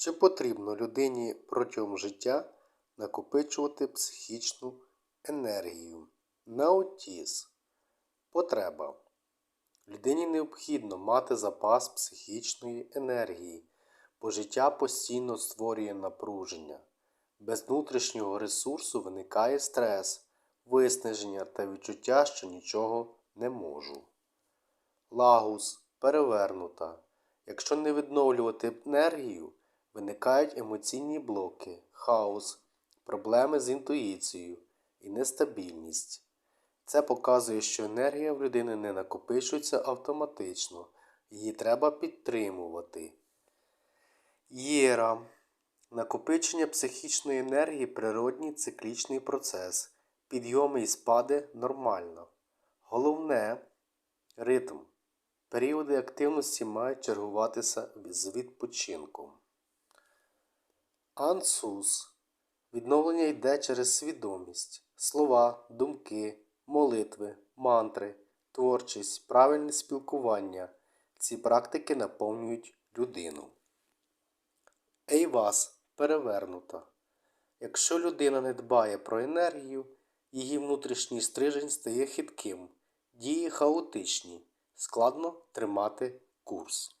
Чи потрібно людині протягом життя накопичувати психічну енергію? Наутіз. Потреба. Людині необхідно мати запас психічної енергії, бо життя постійно створює напруження. Без внутрішнього ресурсу виникає стрес, виснаження та відчуття, що нічого не можу. Лагус перевернута. Якщо не відновлювати енергію, виникають емоційні блоки, хаос, проблеми з інтуїцією і нестабільність. Це показує, що енергія в людини не накопичується автоматично, її треба підтримувати. Єра. Накопичення психічної енергії природній циклічний процес. Підйоми і спади нормально. Головне ритм. Періоди активності мають чергуватися з відпочинком. Ансус. Відновлення йде через свідомість, слова, думки, молитви, мантри, творчість, правильне спілкування. Ці практики наповнюють людину. Ейвас перевернута. Якщо людина не дбає про енергію, її внутрішній стрижень стає хитким, дії хаотичні, складно тримати курс.